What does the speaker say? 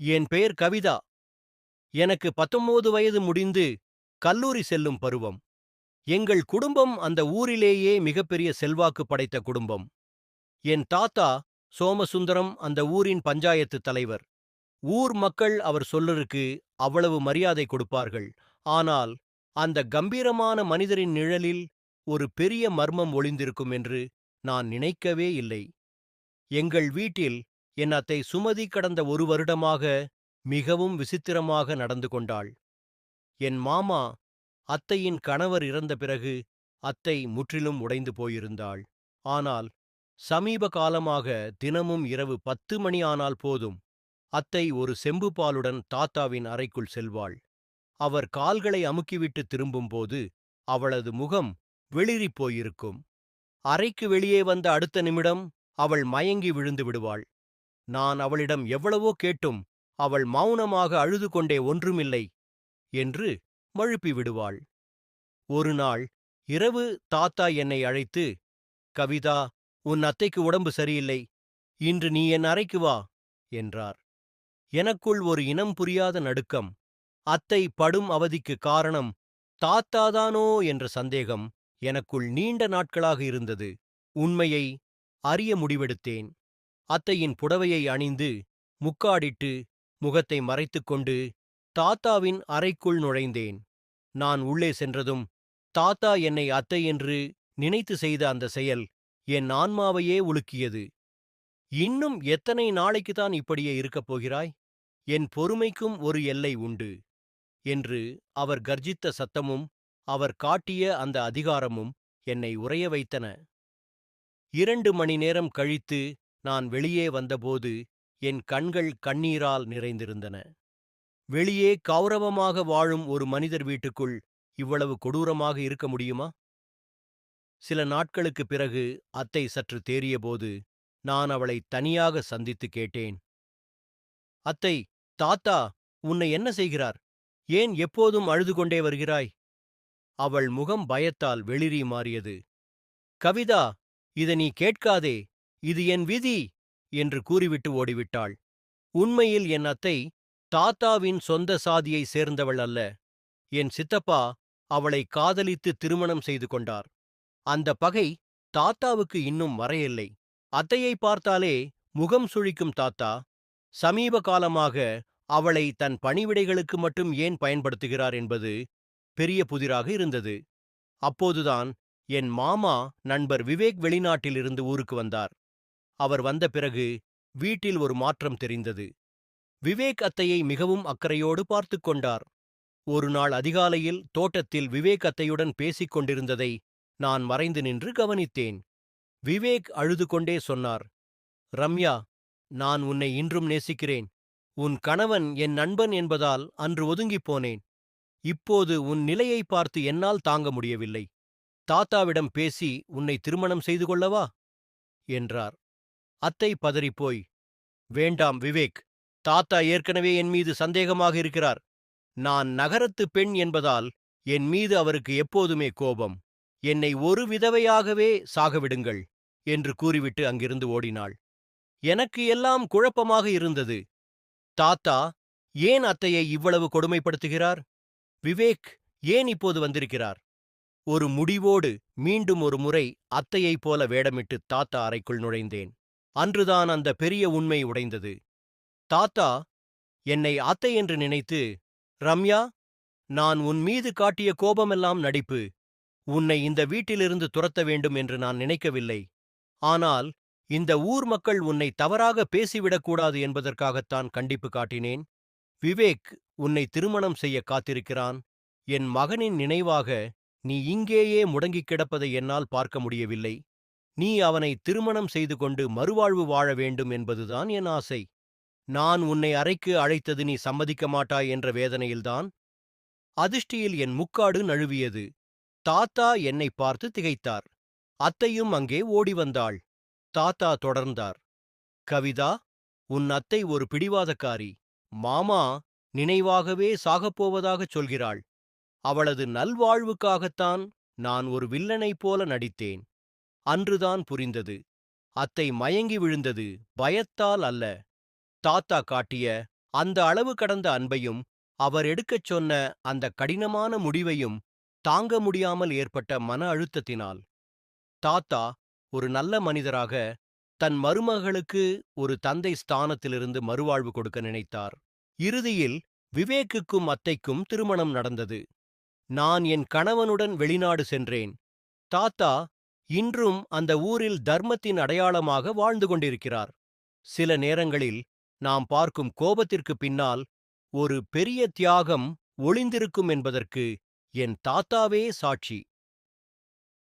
என் பெயர் கவிதா. எனக்கு பத்தொன்பது வயது முடிந்து கல்லூரி செல்லும் பருவம். எங்கள் குடும்பம் அந்த ஊரிலேயே மிகப்பெரிய செல்வாக்கு படைத்த குடும்பம். என் தாத்தா சோமசுந்தரம் அந்த ஊரின் பஞ்சாயத்து தலைவர். ஊர் மக்கள் அவர் சொல்லருக்கு அவ்வளவு மரியாதை கொடுப்பார்கள். ஆனால் அந்த கம்பீரமான மனிதரின் நிழலில் ஒரு பெரிய மர்மம் ஒளிந்திருக்கும் என்று நான் நினைக்கவே இல்லை. எங்கள் வீட்டில் என் அத்தை சுமதி கடந்த ஒரு வருடமாக மிகவும் விசித்திரமாக நடந்து கொண்டாள். என் மாமா அத்தையின் கணவர் இறந்த பிறகு அத்தை முற்றிலும் உடைந்து போயிருந்தாள். ஆனால் சமீப காலமாக தினமும் இரவு பத்து மணி ஆனால் போதும் அத்தை ஒரு செம்பு பாலுடன் தாத்தாவின் அறைக்குள் செல்வாள். அவர் கால்களை அமுக்கிவிட்டு திரும்பும்போது அவளது முகம் வெளிறிப் போயிருக்கும். அறைக்கு வெளியே வந்த அடுத்த நிமிடம் அவள் மயங்கி விழுந்து விடுவாள். நான் அவளிடம் எவ்வளவோ கேட்டும் அவள் மௌனமாக அழுது கொண்டே ஒன்றுமில்லை என்று மழுப்பி விடுவாள். ஒரு நாள் இரவு தாத்தா என்னை அழைத்து கவிதா உன் அத்தைக்கு உடம்பு சரியில்லை இன்று நீ என் அறைக்கு வா என்றார். எனக்குள் ஒரு இனம் புரியாத நடுக்கம் அத்தை படும் அவதிக்கு காரணம் தாத்தாதானோ என்ற சந்தேகம் எனக்குள் நீண்ட நாட்களாக இருந்தது. உண்மையை அறிய முடிவெடுத்தேன். அத்தையின் புடவையை அணிந்து முக்காடிட்டு முகத்தை மறைத்துக்கொண்டு தாத்தாவின் அறைக்குள் நுழைந்தேன். நான் உள்ளே சென்றதும் தாத்தா என்னை அத்தை என்று நினைத்து செய்த அந்த செயல் என் ஆன்மாவையே உலுக்கியது. இன்னும் எத்தனை நாளைக்குத்தான் இப்படியே இருக்கப் போகிறாய்? என் பொறுமைக்கும் ஒரு எல்லை உண்டு என்று அவர் கர்ஜித்த சத்தமும் அவர் காட்டிய அந்த அதிகாரமும் என்னை உறைய வைத்தன. இரண்டு மணி நேரம் கழித்து நான் வெளியே வந்தபோது என் கண்கள் கண்ணீரால் நிறைந்திருந்தன. வெளியே கௌரவமாக வாழும் ஒரு மனிதர் வீட்டுக்குள் இவ்வளவு கொடூரமாக இருக்க முடியுமா? சில நாட்களுக்குப் பிறகு அத்தை சற்று தேறியபோது நான் அவளை தனியாக சந்தித்து கேட்டேன். அத்தை தாத்தா உன்னை என்ன செய்கிறார்? ஏன் எப்போதும் அழுது கொண்டே வருகிறாய்? அவள் முகம் பயத்தால் வெளிரி மாறியது. கவிதா இதை நீ கேட்காதே. இது என் விதி! என்று கூறிவிட்டு ஓடிவிட்டாள். உண்மையில் என் அத்தை தாத்தாவின் சொந்த சாதியை சேர்ந்தவள் அல்ல. என் சித்தப்பா அவளை காதலித்து திருமணம் செய்து கொண்டார். அந்த பகை தாத்தாவுக்கு இன்னும் மறையில்லை அத்தையை பார்த்தாலே முகம் சுழிக்கும் தாத்தா. சமீப காலமாக அவளை தன் பணிவிடைகளுக்கு மட்டும் ஏன் பயன்படுத்துகிறார் என்பது பெரிய புதிராக இருந்தது. அப்போதுதான் என் மாமா நண்பர் விவேக் வெளிநாட்டிலிருந்து ஊருக்கு வந்தார். அவர் வந்த பிறகு வீட்டில் ஒரு மாற்றம் தெரிந்தது. விவேக் அத்தையை மிகவும் அக்கறையோடு பார்த்து கொண்டார். ஒரு நாள் அதிகாலையில் தோட்டத்தில் விவேக் அத்தையுடன் பேசிக் கொண்டிருந்ததை நான் மறைந்து நின்று கவனித்தேன். விவேக் அழுது கொண்டே சொன்னார் ரம்யா நான் உன்னை இன்றும் நேசிக்கிறேன். உன் கணவன் என் நண்பன் என்பதால் அன்று ஒதுங்கிப் போனேன். இப்போது உன் நிலையை பார்த்து என்னால் தாங்க முடியவில்லை. தாத்தாவிடம் பேசி உன்னை திருமணம் செய்து கொள்ளவா? என்றார். அத்தை பதறிப்போய் வேண்டாம் விவேக் தாத்தா ஏற்கனவே என் மீது சந்தேகமாக இருக்கிறார். நான் நகரத்து பெண் என்பதால் என் மீது அவருக்கு எப்போதுமே கோபம். என்னை ஒரு விதவையாகவே சாகவிடுங்கள் என்று கூறிவிட்டு அங்கிருந்து ஓடினாள். எனக்கு எல்லாம் குழப்பமாக இருந்தது. தாத்தா ஏன் அத்தையை இவ்வளவு கொடுமைப்படுத்துகிறார்? விவேக் ஏன் இப்போது வந்திருக்கிறார்? ஒரு முடிவோடு மீண்டும் ஒரு முறை அத்தையைப் போல வேடமிட்டு தாத்தா அறைக்குள் நுழைந்தேன். அன்றுதான் அந்த பெரிய உண்மை உடைந்தது. தாத்தா என்னை அத்தை என்று நினைத்து ரம்யா நான் உன் மீது காட்டிய கோபமெல்லாம் நடிப்பு. உன்னை இந்த வீட்டிலிருந்து துரத்த வேண்டும் என்று நான் நினைக்கவில்லை. ஆனால் இந்த ஊர் மக்கள் உன்னை தவறாக பேசிவிடக்கூடாது என்பதற்காகத்தான் கண்டிப்பு காட்டினேன். விவேக் உன்னை திருமணம் செய்ய காத்திருக்கிறான். என் மகனின் நினைவாக நீ இங்கேயே முடங்கிக் கிடப்பதை என்னால் பார்க்க முடியவில்லை. நீ அவனை திருமணம் செய்து கொண்டு மறுவாழ்வு வாழ வேண்டும் என்பதுதான் என் ஆசை. நான் உன்னை அறைக்கு அழைத்தது நீ சம்மதிக்க மாட்டாய் என்ற வேதனையில்தான். அதிர்ஷ்டியில் என் முக்காடு நழுவியது. தாத்தா என்னை பார்த்து திகைத்தார். அத்தையும் அங்கே ஓடி வந்தாள் தாத்தா தொடர்ந்தார். கவிதா உன் அத்தை ஒரு பிடிவாதக்காரி. மாமா நினைவாகவே சாகப்போவதாகச் சொல்கிறாள். அவளது நல்வாழ்வுக்காகத்தான் நான் ஒரு வில்லனைப் போல நடித்தேன். அன்றுதான் புரிந்தது. அத்தை மயங்கி விழுந்தது. பயத்தால் அல்ல. தாத்தா காட்டிய அந்த அளவு கடந்த அன்பையும் அவர் எடுக்கச் சொன்ன அந்த கடினமான முடிவையும் தாங்க முடியாமல் ஏற்பட்ட மன அழுத்தத்தினால். தாத்தா ஒரு நல்ல மனிதராக தன் மருமகளுக்கு ஒரு தந்தை ஸ்தானத்திலிருந்து மறுவாழ்வு கொடுக்க நினைத்தார். இறுதியில் விவேக்குக்கும் அத்தைக்கும் திருமணம் நடந்தது. நான் என் கணவனுடன் வெளிநாடு சென்றேன். தாத்தா இன்றும் அந்த ஊரில் தர்மத்தின் அடையாளமாக வாழ்ந்து கொண்டிருக்கிறார். சில நேரங்களில் நாம் பார்க்கும் கோபத்திற்கு பின்னால் ஒரு பெரிய தியாகம் ஒளிந்திருக்கும் என்பதற்கு என் தாத்தாவே சாட்சி.